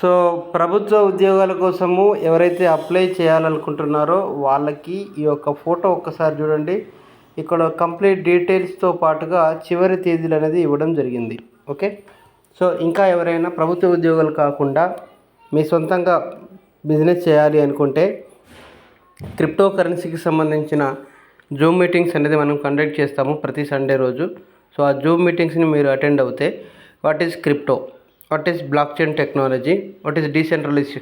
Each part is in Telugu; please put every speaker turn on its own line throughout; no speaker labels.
సో ప్రభుత్వ ఉద్యోగాల కోసము ఎవరైతే అప్లై చేయాలనుకుంటున్నారో వాళ్ళకి ఈ యొక్క ఫోటో ఒక్కసారి చూడండి. ఇక్కడ కంప్లీట్ డీటెయిల్స్తో పాటుగా చివరి తేదీలు అనేది ఇవ్వడం జరిగింది. ఓకే? సో ఇంకా ఎవరైనా ప్రభుత్వ ఉద్యోగాలు కాకుండా మీ సొంతంగా బిజినెస్ చేయాలి అనుకుంటే క్రిప్టో కరెన్సీకి సంబంధించిన జూమ్ మీటింగ్స్ అనేది మనం కండక్ట్ చేస్తాము ప్రతి సండే రోజు. సో ఆ జూమ్ మీటింగ్స్ని మీరు అటెండ్ అవుతే what is crypto? What is blockchain technology what is decentralise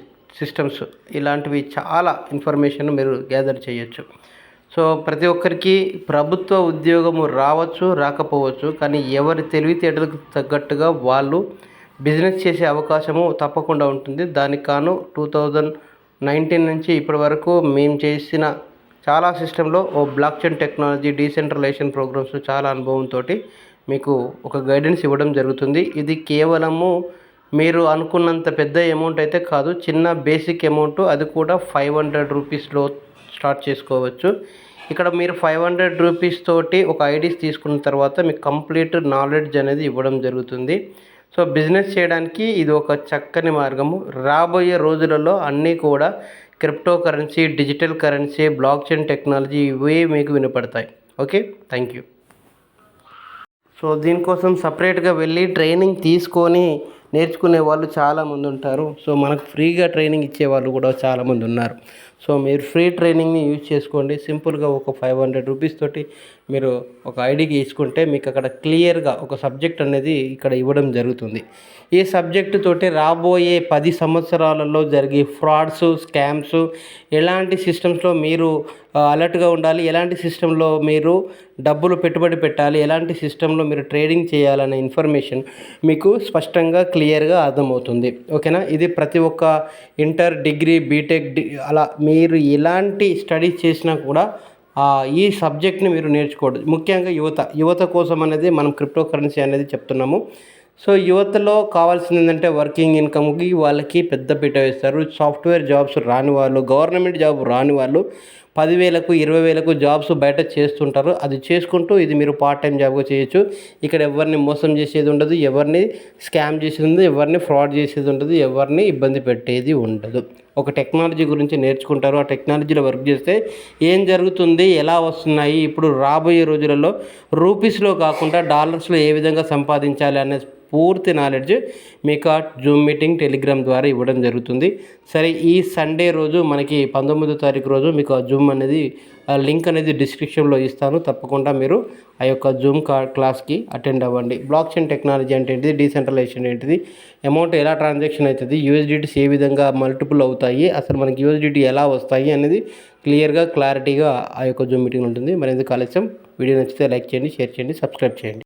systems ఇలాంటివి చాలా ఇన్ఫర్మేషన్ మీరు గ్యాదర్ చేయొచ్చు. సో ప్రతి ఒక్కరికి ప్రభుత్వ ఉద్యోగము రావచ్చు రాకపోవచ్చు కానీ ఎవరి తెలివితేటలకు తగ్గట్టుగా వాళ్ళు బిజినెస్ చేసే అవకాశము తప్పకుండా ఉంటుంది. దానికి కాను టూ థౌజండ్ నైన్టీన్ నుంచి ఇప్పటి వరకు మేము చేసిన చాలా సిస్టంలో ఓ block chain technology decentralisation programmes చాలా అనుభవంతో మీకు ఒక గైడెన్స్ ఇవ్వడం జరుగుతుంది. ఇది కేవలము మీరు అనుకున్నంత పెద్ద అమౌంట్ అయితే కాదు చిన్న బేసిక్ అమౌంట్ అది కూడా ఫైవ్ హండ్రెడ్ రూపీస్లో స్టార్ట్ చేసుకోవచ్చు. ఇక్కడ మీరు ఫైవ్ హండ్రెడ్ రూపీస్ తోటి ఒక ఐడీస్ తీసుకున్న తర్వాత మీకు కంప్లీట్ నాలెడ్జ్ అనేది ఇవ్వడం జరుగుతుంది. సో బిజినెస్ చేయడానికి ఇది ఒక చక్కని మార్గము. రాబోయే రోజులలో అన్నీ కూడా cryptocurrency digital currency blockchain technology ఇవే మీకు వినపడతాయి. ఓకే థ్యాంక్ యూ సో దీనికోసం సపరేట్గా వెళ్ళి ట్రైనింగ్ తీసుకొని నేర్చుకునే వాళ్ళు చాలామంది ఉంటారు. సో మనకు ఫ్రీగా ట్రైనింగ్ ఇచ్చే వాళ్ళు కూడా చాలామంది ఉన్నారు. సో మీరు ఫ్రీ ట్రైనింగ్ని యూజ్ చేసుకోండి. సింపుల్గా ఒక ఫైవ్ హండ్రెడ్ రూపీస్ తోటి మీరు ఒక ఐడికి తీసుకుంటే మీకు అక్కడ క్లియర్గా ఒక సబ్జెక్ట్ అనేది ఇక్కడ ఇవ్వడం జరుగుతుంది. ఈ సబ్జెక్టు తోటి రాబోయే పది సంవత్సరాలలో జరిగే ఫ్రాడ్స్ స్కామ్స్ ఎలాంటి సిస్టమ్స్లో మీరు అలర్ట్గా ఉండాలి ఎలాంటి సిస్టంలో మీరు డబ్బులు పెట్టుబడి పెట్టాలి ఎలాంటి సిస్టంలో మీరు ట్రేడింగ్ చేయాలనే ఇన్ఫర్మేషన్ మీకు స్పష్టంగా క్లియర్గా అర్థమవుతుంది. ఓకేనా? ఇది ప్రతి ఒక్క ఇంటర్ డిగ్రీ బీటెక్ డి అలా మీరు ఎలాంటి స్టడీస్ చేసినా కూడా ఈ సబ్జెక్ట్ని మీరు నేర్చుకోవద్దు ముఖ్యంగా యువత. యువత కోసం అనేది మనం క్రిప్టో కరెన్సీ అనేది చెప్తున్నాము. సో యువతలో కావాల్సింది ఏంటంటే వర్కింగ్ ఇన్కమ్కి వాళ్ళకి పెద్ద పీట వేస్తారు. సాఫ్ట్వేర్ జాబ్స్ రాని వాళ్ళు గవర్నమెంట్ జాబ్ రాని వాళ్ళు పదివేలకు ఇరవై వేలకు జాబ్స్ బయట చేస్తుంటారు. అది చేసుకుంటూ ఇది మీరు పార్ట్ టైం జాబ్గా చేయొచ్చు. ఇక్కడ ఎవరిని మోసం చేసేది ఉండదు ఎవరిని స్కామ్ చేసేది ఉండదు ఎవరిని ఫ్రాడ్ చేసేది ఉండదు ఎవరిని ఇబ్బంది పెట్టేది ఉండదు. ఒక టెక్నాలజీ గురించి నేర్చుకుంటారు. ఆ టెక్నాలజీలో వర్క్ చేస్తే ఏం జరుగుతుంది? ఎలా వస్తున్నాయి? ఇప్పుడు రాబోయే రోజులలో రూపీస్లో కాకుండా డాలర్స్లో ఏ విధంగా సంపాదించాలి అనే పూర్తి నాలెడ్జ్ మీకు ఆ జూమ్ మీటింగ్ టెలిగ్రామ్ ద్వారా ఇవ్వడం జరుగుతుంది. సరే ఈ సండే రోజు మనకి పంతొమ్మిదో తారీఖు రోజు మీకు ఆ జూమ్ అనేది లింక్ అనేది డిస్క్రిప్షన్లో ఇస్తాను. తప్పకుండా మీరు ఆ యొక్క జూమ్ కా క్లాస్కి అటెండ్ అవ్వండి. బ్లాక్ చైన్ టెక్నాలజీ అంటే ఏంటిది? డీసెంట్రలైజేషన్ ఏంటిది? అమౌంట్ ఎలా ట్రాన్సాక్షన్ అవుతుంది? యూఎస్డిటీస్ ఏ విధంగా మల్టిపుల్ అవుతాయి? అసలు మనకి యూఎస్డిటీ ఎలా వస్తాయి? అనేది క్లియర్గా క్లారిటీగా ఆ యొక్క జూమ్ మీటింగ్ ఉంటుంది. మరి ఎందుకు ఆలస్యం వీడియో నచ్చితే లైక్ చేయండి షేర్ చేయండి సబ్స్క్రైబ్ చేయండి.